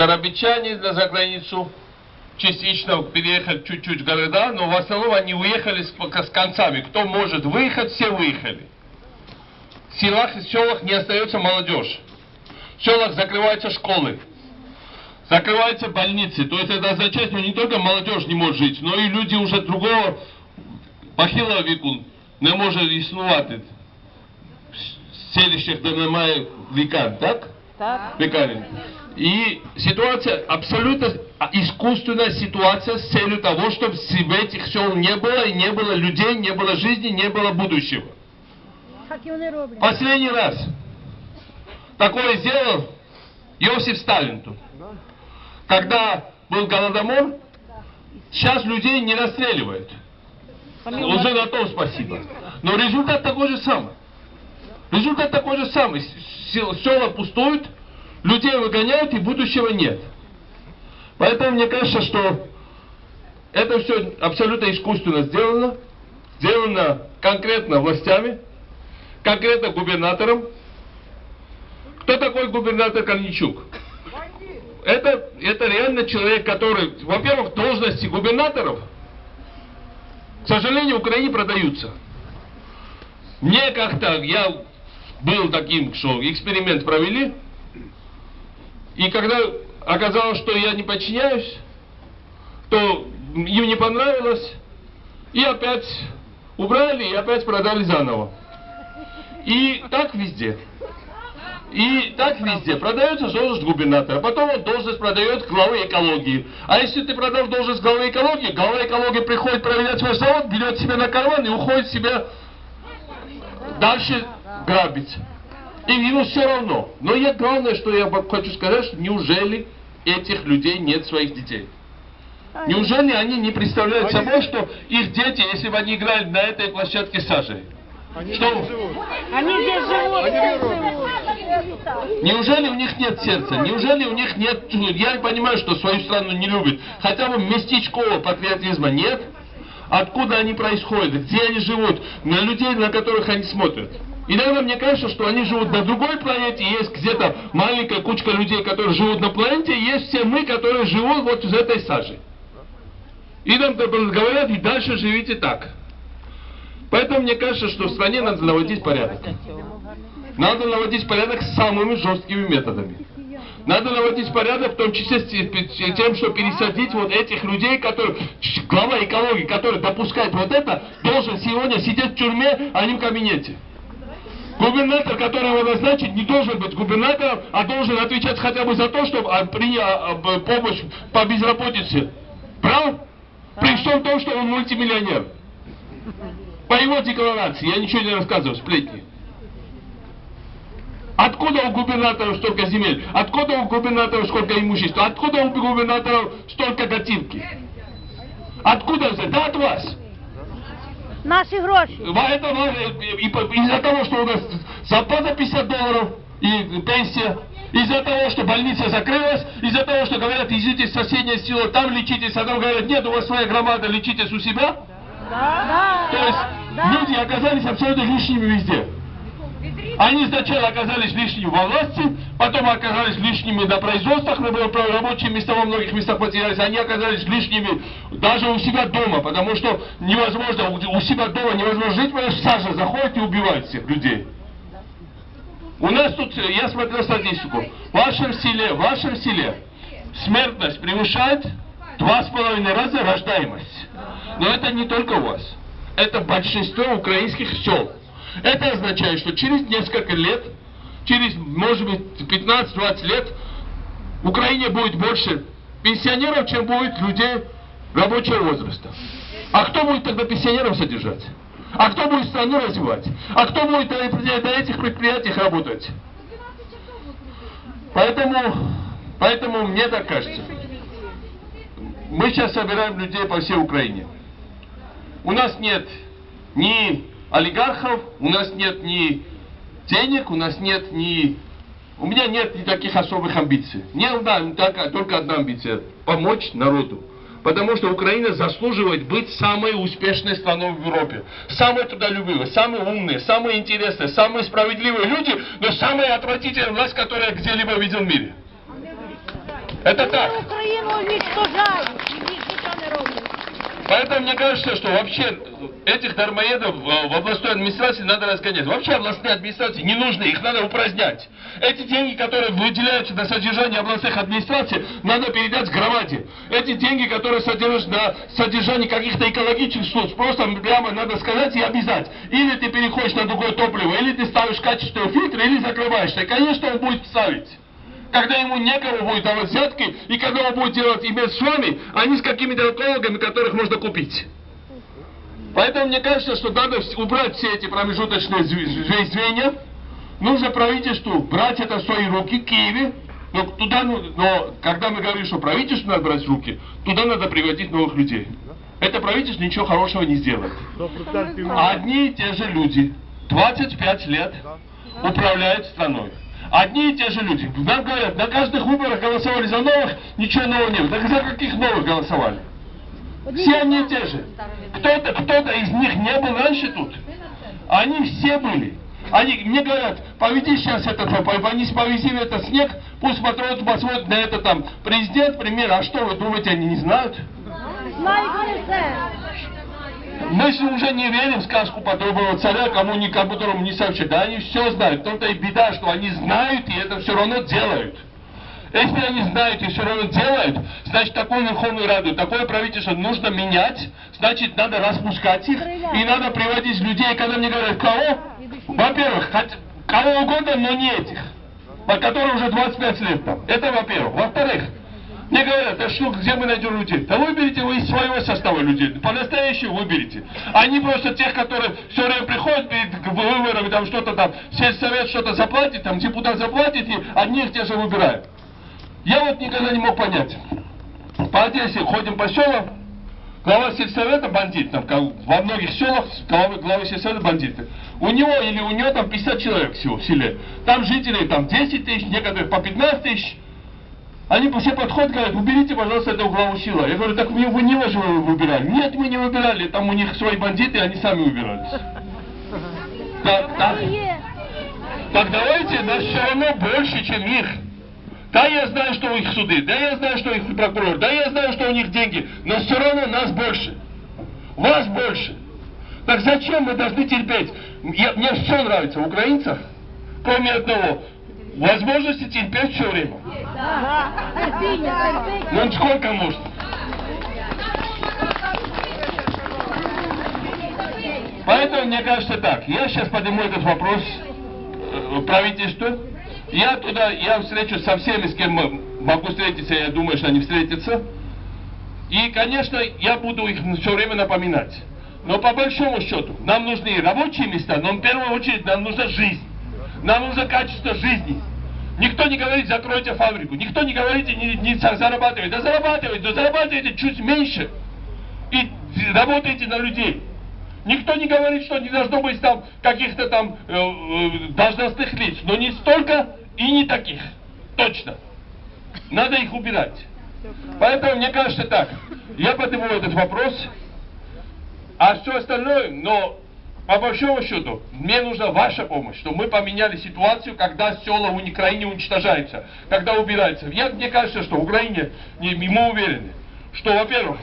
Арабичане за границу частично переехали чуть-чуть в города, но в основном они уехали с, пока с концами. Кто может выехать, все выехали. В селах и селах не остается молодежь. В селах закрываются школы, закрываются больницы. То есть это означает, что не только молодежь не может жить, но и люди уже другого похилого веку не может існувати в селищах, де немає лікарень, так? Так. Лекарен. И ситуация, абсолютно искусственная ситуация с целью того, чтобы в этих сел не было, и не было людей, не было жизни, не было будущего. Последний раз такое сделал Иосиф Сталин тут. Когда был Голодомор, сейчас людей не расстреливают. Уже на том спасибо. Но результат такой же самый. Результат такой же самый. Сел- Села пустуют, людей выгоняют и будущего нет. Поэтому мне кажется, что это все абсолютно искусственно сделано. Сделано конкретно властями, конкретно губернатором. Кто такой губернатор Корничук? Это, это реально человек, который, во-первых, должности губернаторов, к сожалению, в Украине продаются. Мне как-то, я был таким, что эксперимент провели, и когда оказалось, что я не подчиняюсь, то им не понравилось, и опять убрали, и опять продали заново. И так везде. И так везде. Продается должность губернатора, потом он должность продает главы экологии. А если ты продашь должность главы экологии, глава экологии приходит проверять ваш завод, берет себе на карман и уходит себе дальше грабить. И ему все равно. Но я главное, что я хочу сказать, что неужели этих людей нет своих детей? Неужели они не представляют собой, что их дети, если бы они играли на этой площадке с Сашей, что, здесь живуть. Здесь живуть. неужели у них нет сердца? Неужели у них нет... Я понимаю, что свою страну не любят. Хотя бы местечкового патриотизма нет. Откуда они происходят? Где они живут? На людей, на которых они смотрят. Иногда мне кажется, что они живут на другой планете, есть где-то маленькая кучка людей, которые живут на планете, есть все мы, которые живут вот из этой сажи. И нам говорят, и дальше живите так. Поэтому мне кажется, что в стране надо наводить порядок. Надо наводить порядок самыми жесткими методами. Надо наводить порядок, в том числе с те- тем, что пересадить вот этих людей, которые, глава экологии, который допускает вот это, должен сегодня сидеть в тюрьме, а не в кабинете. Губернатор, который его назначит, не должен быть губернатором, а должен отвечать хотя бы за то, чтобы а, при а, помощь по безработице. Прав? При всем том, что он мультимиллионер. По его декларации, я ничего не рассказываю, сплетни. Откуда у губернаторов столько земель? Откуда у губернаторов столько имущества? Откуда у губернаторов столько готивки? Откуда взять? Да от вас. Наші гроші. Это ва- и по- из-за того, что у нас зарплата 50 долларов и пенсия, из-за того, что больница закрылась, из-за того, что говорят, идите в соседнее село, там лечитесь, а там говорят, нет, у вас своя громада, лечитесь у себя. Да. То есть люди оказались абсолютно лишними везде. Они сначала оказались лишними во власти, потом оказались лишними на производствах, на рабочие места во многих местах потерялись, они оказались лишними даже у себя дома, потому что невозможно, у у себя дома невозможно жить, потому что Саша заходит и убивает всех людей. У нас тут, э, я смотрел статистику, в вашем селе, в вашем селе смертность превышает два с половиной раза рождаемость. Но это не только у вас. Это большинство украинских сел. Это означает, что через несколько лет, через, может быть, 15-20 лет, в Украине будет больше пенсионеров, чем будет людей рабочего возраста. А кто будет тогда пенсионеров содержать? А кто будет страну развивать? А кто будет на этих предприятиях работать? Поэтому, поэтому мне так кажется, мы сейчас собираем людей по всей Украине. У нас нет ни олигархов, у нас нет ни денег, у нас нет ни... У меня нет никаких особых амбиций. Мне одна, так- только одна амбиция – помочь народу. Потому что Украина заслуживает быть самой успешной страной в Европе. Самой трудолюбивой, самой умной, самой интересной, самой справедливой люди, но самая отвратительная власть, которая я где-либо видел в мире. Это Вони так. Україну уничтожають. І більше нічого не роблять. Поэтому мне кажется, что вообще этих дармоедов в областной администрации надо разгонять. Вообще областные администрации не нужны, их надо упразднять. Эти деньги, которые выделяются на содержание областных администраций, надо передать громаде. Эти деньги, которые содержат на содержание каких-то экологических служб, просто прямо надо сказать и обязать. Или ты переходишь на другое топливо, или ты ставишь качественный фильтр, или закрываешься. И, конечно, он будет ставить когда ему некому будет давать взятки, и когда он будет делать иметь с вами, а не с какими-то экологами, которых можно купить. Поэтому мне кажется, что надо убрать все эти промежуточные зв- зв- звенья. Нужно правительству брать это в свои руки в Киеве. Но, туда, ну- но когда мы говорим, что правительству надо брать в руки, туда надо приводить новых людей. Это правительство ничего хорошего не сделает. Одни и те же люди 25 лет управляют страной. Одни и те же люди. Нам говорят, на каждых выборах голосовали за новых, ничего нового нет. Так за каких новых голосовали? Все они те же. Кто-то кто из них не был раньше тут. Они все были. Они мне говорят, поведи сейчас этот, поведи, повези этот снег, пусть посмотрят, посмотрят на это там президент, пример, а что вы думаете, они не знают? Все. Мы же уже не верим в сказку подобного царя, кому ни, которому не сообщат. Да они все знают. В том-то и беда, что они знают и это все равно делают. Если они знают и все равно делают, значит такую Верховную Раду, такое правительство нужно менять, значит надо распускать их и надо приводить людей, когда мне говорят, кого? Во-первых, кого угодно, но не этих, по которым уже 25 лет там. Это во-первых. Во-вторых, мне говорят, да что, где мы найдем людей? Да выберите вы из своего состава людей, по-настоящему выберите. Они просто тех, которые все время приходят перед выборами, там что-то там, сельсовет что-то заплатит, там депутат заплатит, и одних те же выбирают. Я вот никогда не мог понять. По Одессе ходим по селам, глава сельсовета бандит, там, как во многих селах главы, главы сельсовета бандиты. У него или у нее там 50 человек всего в селе. Там жителей там 10 тысяч, некоторых по 15 тысяч. Они все подходят, говорят, уберите, пожалуйста, этого главу села. Я говорю, так вы вы не же вы выбирали. Нет, мы не выбирали, там у них свои бандиты, они сами выбирались. Так, так. Так давайте, нас все равно больше, чем их. Да, я знаю, что у них суды, да, я знаю, что у них прокурор, да, я знаю, что у них деньги, но все равно нас больше. Вас больше. Так зачем мы должны терпеть? Я- мне все нравится в украинцах, кроме одного. Возможности терпеть все время. Да. Ну сколько можно? Поэтому мне кажется так. Я сейчас подниму этот вопрос э, правительству. Я туда, я встречусь со всеми, с кем могу встретиться, я думаю, что они встретятся. И, конечно, я буду их все время напоминать. Но по большому счету, нам нужны рабочие места, но в первую очередь нам нужна жизнь. Нам нужно качество жизни. Никто не говорит, закройте фабрику. Никто не говорит, не, не за- зарабатывайте. Да зарабатывайте, но зарабатывайте чуть меньше. И работайте на людей. Никто не говорит, что не должно быть там каких-то там э, э, должностных лиц. Но не столько и не таких. Точно. Надо их убирать. Поэтому мне кажется так. Я подниму этот вопрос. А все остальное, но по большому счету, мне нужна ваша помощь, чтобы мы поменяли ситуацию, когда села в Украине уничтожаются, когда убираются. Я, мне кажется, что в Украине, не- мы уверены, что, во-первых,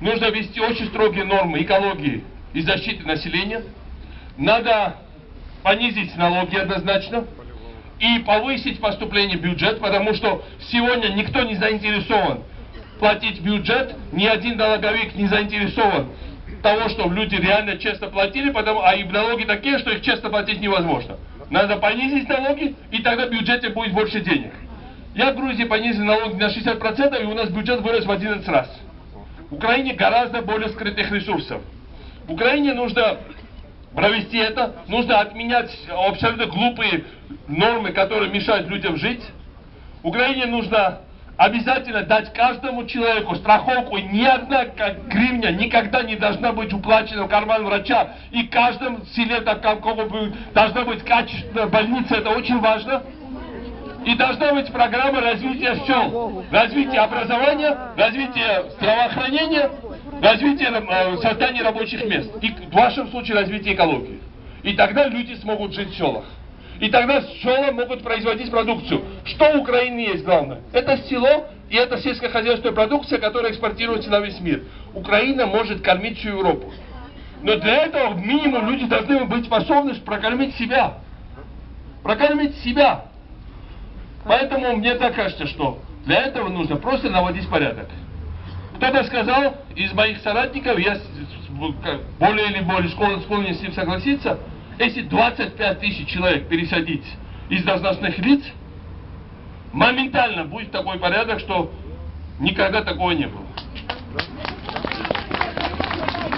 нужно ввести очень строгие нормы экологии и защиты населения. Надо понизить налоги однозначно и повысить поступление в бюджет, потому что сегодня никто не заинтересован платить бюджет, ни один налоговик не заинтересован того, чтобы люди реально честно платили, потому, а и налоги такие, что их честно платить невозможно. Надо понизить налоги, и тогда в бюджете будет больше денег. Я в Грузии понизил налоги на 60%, и у нас бюджет вырос в 11 раз. В Украине гораздо более скрытых ресурсов. В Украине нужно провести это, нужно отменять абсолютно глупые нормы, которые мешают людям жить. В Украине нужно обязательно дать каждому человеку страховку. Ни одна гривня никогда не должна быть уплачена в карман врача. И в каждом селе так, какого бы, должна быть качественная больница. Это очень важно. И должна быть программа развития сел, развитие образования, развитие здравоохранения, развитие э, создания рабочих мест. И в вашем случае развитие экологии. И тогда люди смогут жить в селах. И тогда села могут производить продукцию. Что у Украины есть главное? Это село и это сельскохозяйственная продукция, которая экспортируется на весь мир. Украина может кормить всю Европу. Но для этого минимум люди должны быть способны прокормить себя. Прокормить себя. Поэтому мне так кажется, что для этого нужно просто наводить порядок. Кто-то сказал из моих соратников, я более или более склонен с ним согласиться, если 25 тысяч человек пересадить из должностных лиц, моментально будет такой порядок, что никогда такого не было.